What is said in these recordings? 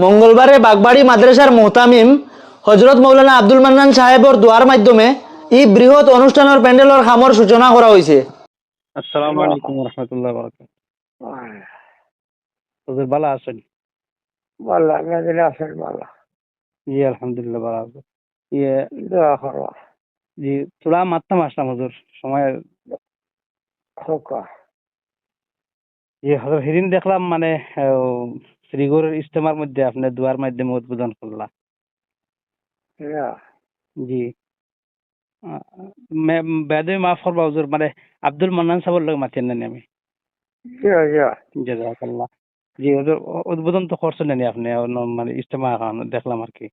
মঙ্গলবারে বাগবাড়ি মাদ্রাসার মোহতামিম হজরত মৌলানা আব্দুল মান্নান সাহেবর দোয়ার মাধ্যমে এই বৃহৎ অনুষ্ঠানের প্যান্ডেলর খামর সূচনা করা। হয়েছে দেখলাম মানে শ্রীগুরুর ইজতেমার মধ্যে আপনি দুয়ার মাধ্যমে উদ্বোধন করলা জি। বেদে মাফ করবা হুজুর মানে আব্দুল মান্নান সাহেবের লোক মাতিয়ে নেন আমি। জাজাকাল্লাহ জি হুজুর উদ্বোধন তো করছেন নানি আপনি মানে ইজতেমা এখন দেখলাম আর কি।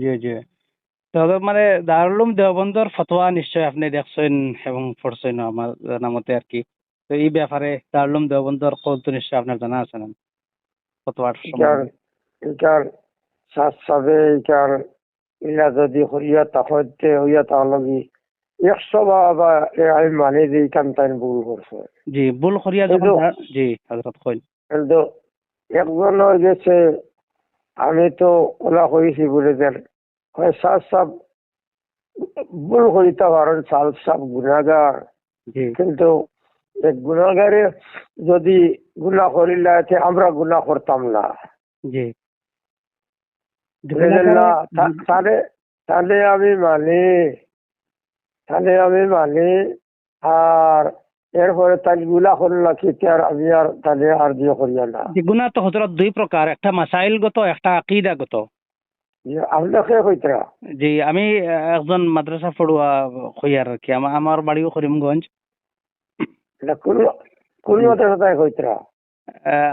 জি জি। তবে মানে দারুলুম দেওবন্দর ফতোয়া নিশ্চয় আপনি দেখছেন এবং পড়ছেন আমার জানা মতে আর কি। তো এই ব্যাপারে দারুলুম দেওবন্দর কত নিশ্চয় আপনার জানা আছে না? কতবার ইকার সাত সাবে ইকার ইলা যদি হইয়া তাহতে হইয়া তাহলে একশো বা বা আমি মানে যে ইকান তাই ভুল করছে। জি ভুল করিয়া জি কইল। কিন্তু একজন হয়ে গেছে আমি তো ওলা হয়েছি বলে দেন হয় সাত সাব ভুল করিতে পারেন সাল সাব গুণাগার কিন্তু গুণাগারে যদি গুণা করিলে এতে আমরা গুণা করতাম না। জি। তাহলে তাহলে আমি মানি তাহলে আমি মানি আর এরপরে তাই গুলা করল কি? আর আমি আর তাহলে আর দিয়ে করিয়া না। গুনাহ তো হজরত দুই প্রকার একটা মাসাইলগত একটা আকিদাগত। জি আমি একজন মাদ্রাসা পড়ুয়া হইয়ার আর কি আমা- আমার বাড়িও করিমগঞ্জ এটা কোন কোন মতে কথায় কইতরা আহ,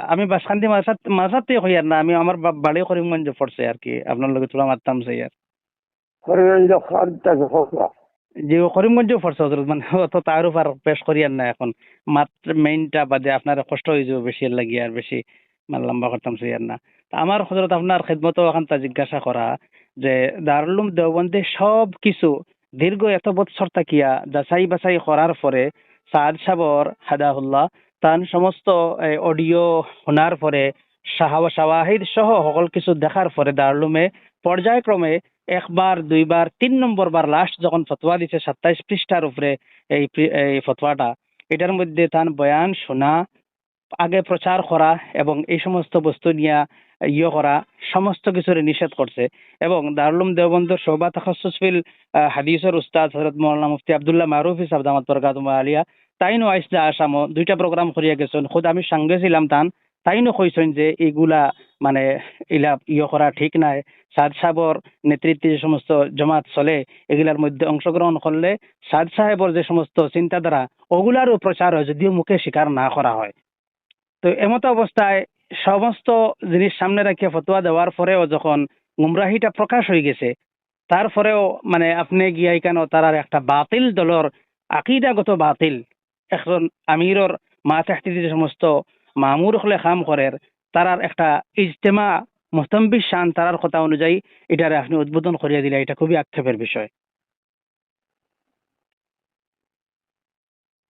আমি বাসখান্তি মাসাত মাসাতে হইয়ার না আমি আমার বাড়ি করিমগঞ্জে পড়ছে আর কি আপনার লগে তোলা মারতাম সেই আর। যে করিমগঞ্জেও পড়ছে হজরত মানে অত তার উপর পেশ করিয়ার না এখন। মাত্র মেইনটা বাদে আপনার কষ্ট হয়ে যাবে বেশি লাগি আর বেশি মানে লম্বা করতাম সেই আর না। তা আমার হজরত আপনার খেদমত ওখানটা জিজ্ঞাসা করা যে দারুলুম দেওবন্দে সব কিছু দীর্ঘ এত বৎসর তাকিয়া যাচাই বাছাই করার পরে সাদ সাবর, হাদাহুল্লাহ। তান সমস্ত অডিও শোনার পরে সাহাবা সাওয়াহিদ সহ সকল কিছু দেখার পরে দারুলুমে পর্যায়ক্রমে একবার, দুইবার, তিন নম্বর বার লাস্ট যখন ফতোয়া দিছে সাতাইশ পৃষ্ঠার উপরে এই এই ফতোয়াটা, এটার মধ্যে তার বয়ান, শোনা, আগে প্রচার করা এবং এই সমস্ত বস্তু নিয়ে ইয়ে করা, সমস্ত কিছুর নিষেধ করছে। এবং দারুলুম দেওবন্দর শোভা তখসুসফিল হাদিসের উস্তাদ হজরত মৌলানা মুফতি আবদুল্লাহ মারুফ হিসাব দামাত বরকাতুম আলিয়া, তাইনো আইসলা আসামো দুইটা প্রোগ্রাম করিয়া গেছেন। খুদ আমি সঙ্গে ছিলাম তান, তাইনো কইছেন যে এইগুলা মানে ইলা ইয়ে করা ঠিক নাই। সাদ সাহেবর নেতৃত্বে যে সমস্ত জমাত চলে, এগুলার মধ্যে অংশগ্রহণ করলে সাদ সাহেবর যে সমস্ত চিন্তাধারা, ওগুলারও প্রচার হয়, যদিও মুখে স্বীকার না করা হয়। তো এমত অবস্থায় সমস্ত জিনিস সামনে রাখিয়া ফতোয়া দেওয়ার পরেও যখন গুমরাহিটা প্রকাশ হয়ে গেছে তারপরেও মানে আপনি গিয়া কেন তারার একটা বাতিল দলর আকিদাগত বাতিল এখন আমিরর মা চাহতি যে সমস্ত মামুর হলে কাম করের তারার একটা ইজতেমা মোস্তম্বির শান তারার কথা অনুযায়ী এটারে আপনি উদ্বোধন করিয়া দিলে এটা খুবই আক্ষেপের বিষয়।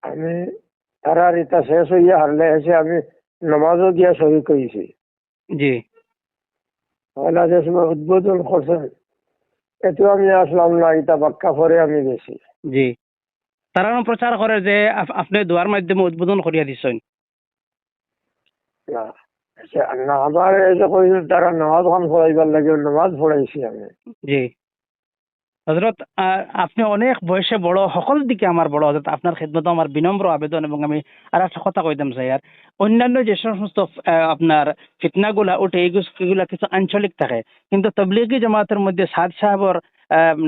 আমি তারা রিতা শেষ হইয়া হারলে এসে আমি নমাজও গিয়া সহি কইছি জি পয়লা যে সময় উদ্বোধন করছেন এতো আমি আসলাম না ইটা বাক্কা পরে আমি গেছি জি তারাও প্রচার করে যে আপ- আপনি দোয়ার মাধ্যমে উদ্বোধন করিয়া দিছেন না আচ্ছা, না আমার এই যে কইছিল তারা নামাজ খান পড়াইবার লাগে নামাজ পড়াইছি আমি জি হজরত আপনি অনেক বয়সে বড়, সকল দিকে আমার বড় হজরত আপনার খেদমত আমার বিনম্র আবেদন এবং আমি আর একটা কথা কইতাম স্যার অন্যান্য যে সমস্ত আপনার ফিতনাগুলা, উঠে এইগুলা কিছু আঞ্চলিক থাকে, কিন্তু তবলিগি জামাতের মধ্যে সাদ সাহেবর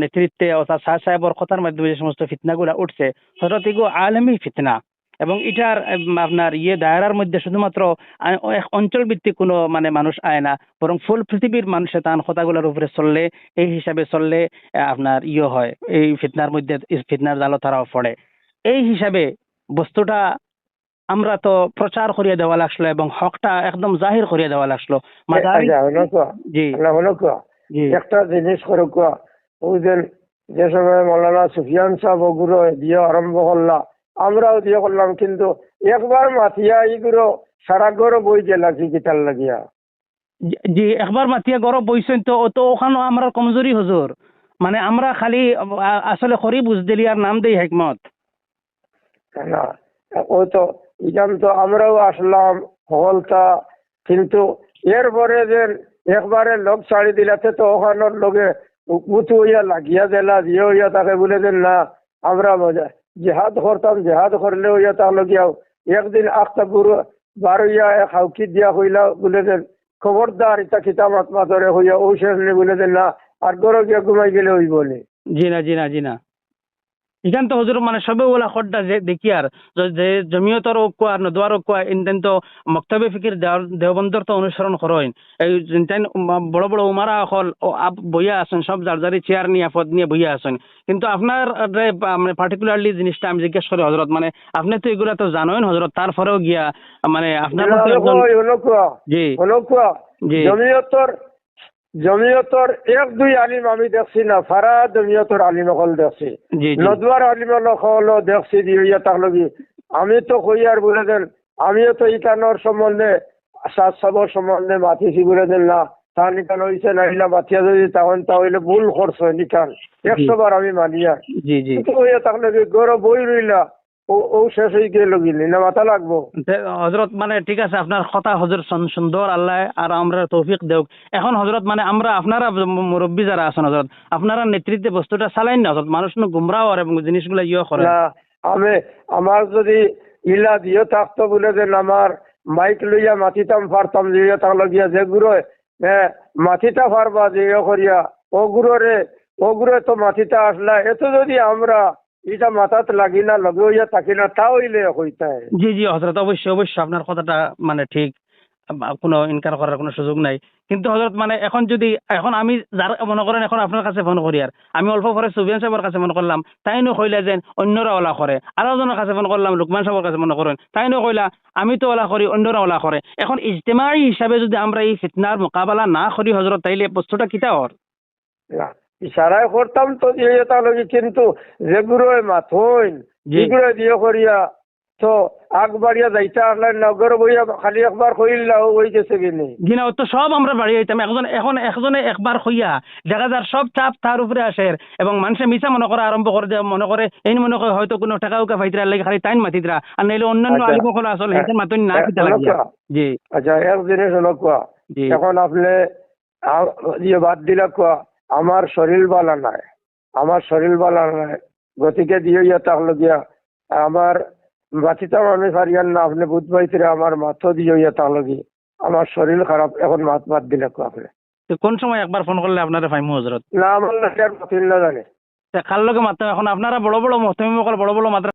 নেতৃত্বে অর্থাৎ সাদ সাহেবর কথার মাধ্যমে যে সমস্ত ফিতনাগুলা উঠছে হজরত এগুলো আলমী ফিতনা। এবং এটার আপনার ইয়ে দায়রার মধ্যে শুধুমাত্র এক অঞ্চল ভিত্তিক কোনো মানে মানুষ আয় না বরং ফুল পৃথিবীর মানুষে তান কথাগুলোর উপরে চললে এই হিসাবে চললে আপনার ইয়ে হয় এই ফিতনার মধ্যে ফিতনার জালো তারাও পড়ে। এই হিসাবে বস্তুটা আমরা তো প্রচার করিয়ে দেওয়া লাগল এবং হকটা একদম জাহির করিয়ে দেওয়া লাগল আচ্ছা, হলো তো জি। একটা জিনিস করে কোয়া ওই যে যে সময় মৌলানা সুফিয়ান সাহেব ওগুলো দিয়ে আরম্ভ করলা আমরাও দিয়ে করলাম কিন্তু একবার মাথিয়া এইগুলো সারা ঘর বই গেলাছি কিতার লাগিয়া। জি- একবার মাতিয়া গরব বইছেন তো ও তো ওখানে আমরা কমজোরি হজুর মানে আমরা খালি আসলে খরি বুঝ দিলি আর নাম দেই হেকমত। না ও তো ইখান তো আমরাও আসলাম হলতা কিন্তু এরপরে যে একবারে লোক ছাড়ি দিলাতে তো ওখানোর লোকে উঁচু হইয়া লাগিয়া দিলা দিয়ে হইয়া তাকে বলে দেন না আমরা মজা জেহাদ করতাম, জেহাদ করলে হইয়া তাহলে লগিয়াও একদিন আখটা গুরু বার এক হাউকি দিয়া হইলা বলে দেন খবরদার ইটা খিতা মাত মাতরে হইয়া ঔষধ বলে দেন না আর গরো গিয়া ঘুমাই গেলে ওই বলে। জি না জি না জি না ইখান তো হজুর মানে সবে ওলা খড্ডা যে দেখি আর। য- জমিয়তর কোয়া নদুয়ার কোয়া ইনতেন তো মক্তবে ফিকির দেওবন্দর তো অনুসরণ করেন এই যেনতেন বড় বড় উমারা হল বইয়া আছেন সব যার যারি চেয়ার নিয়ে পদ নিয়ে বইয়া আছেন। কিন্তু আপনার মানে পার্টিকুলারলি জিনিসটা আমি জিজ্ঞেস করি হজরত মানে আপনি তো এগুলা তো জানেন হজরত তারপরেও গিয়া মানে আপনার জি। জমিয়তর জমিয়তর এক দুই আলিম আমি দেখছি না সারা জমিয়তর আলিম অকল দেখছি। নদুয়ার আলিম অকল দেখছি দিয়ে তাক লগি আমি তো কই আর বলে দেন আমিও তো ইকানোর সম্বন্ধে সাত সবর সম্বন্ধে মাতিছি বলে দেন না তা নিকান হইছে না ইলা মাতিয়া যদি তখন তাহলে ভুল করছ নিকান। একশো বার আমি মানিয়া জি জি। তাক লগি গৌরব বই রইলা ও শেষ হয়ে গিয়ে না মাথা লাগবো? হজরত মানে ঠিক আছে আপনার কথা হজরত সুন্দর আল্লাহ আর আমরা তৌফিক দেওক। এখন হজরত মানে আমরা আপনারা মুরব্বী যারা আছেন হজরত আপনারা নেতৃত্বে বস্তুটা চালাইন না হজরত মানুষ আর জিনিসগুলো ইয়ে করে। না আমি আমার যদি ইলা দিও থাকতো বলে দেন আমার মাইক লইয়া মাতিতাম পারতাম যে ইয়ে তাক লগিয়া যে গুরো হ্যাঁ মাথিতা পারবা যে ইয়ে করিয়া ও গুরোরে ও গুরো তো মাথিতা আসলা এত যদি আমরা এটা মাথাত লাগি না থাকি না তা হইলে হইতায় জি জি হজরত অবশ্যই অবশ্যই আপনার কথাটা মানে ঠিক। কোনো ইনকার করার কোনো সুযোগ নাই। কিন্তু হজরত মানে এখন যদি এখন আমি যার মনে করেন এখন আপনার কাছে ফোন করি আর। আমি অল্প পরে সুবিয়ান সাহেবের কাছে মনে করলাম তাইনো কইলা যে অন্যরা ওলা করে। আরও জনের কাছে ফোন করলাম লুকমান সাহেবের কাছে মনে করেন তাইনো কইলা আমি তো ওলা করি অন্যরা ওলা করে। এখন ইজতেমাই হিসাবে যদি আমরা এই ফিতনার মোকাবেলা না করি হজরত তাইলে বস্তুটা কিতা হর না, ইশারায় করতাম তো দিয়ে তা লগে কিন্তু যে গুরোয় মাথইন জি। এগুলো দিয়ে করিয়া তো আগ বাড়িয়া যাইতে আসলেন নগর বইয়া খালি একবার কইলা ওই গেছে কিনি জিনা তো সব আমরা বাড়ি যাইতাম একজন এখন একজনে একবার দেখা যার সব চাপ তার উপরে আসে এবং মানুষে মিছা মনে করা আরম্ভ করে যে মনে করে এই মনে করে হয়তো কোনো টাকা উকা ফাইতরা লাগে খালি টাইম মাতিতরা আর নাইলে অন্যান্য আচ্ছা। আলিম সকল আসলে হেঁটে মাতুন না কিতা লাগিয়া। জি। আচ্ছা এক জিনিস হলো কোয়া এখন আপনি ইয়ে বাদ দিলা কোয়া আমার শরীর বালা নাই আমার শরীর বালা নাই গতিকে দিয়ে ইয়ে তাহলে গিয়া আমার বাঁচিতাম আমি পারিয়ান না আপনি বুধ পাইতে আমার মাথা দিয়ে ইয়ে তাহলে গিয়ে আমার শরীর খারাপ এখন মাত মাত দিলে আপনি। কোন সময় একবার ফোন করলে আপনারা ফাইমু হজরত না আমার না জানে। কার লগে মাত্র এখন আপনারা বড় বড় মহতমিম বড় বড় মাত্রা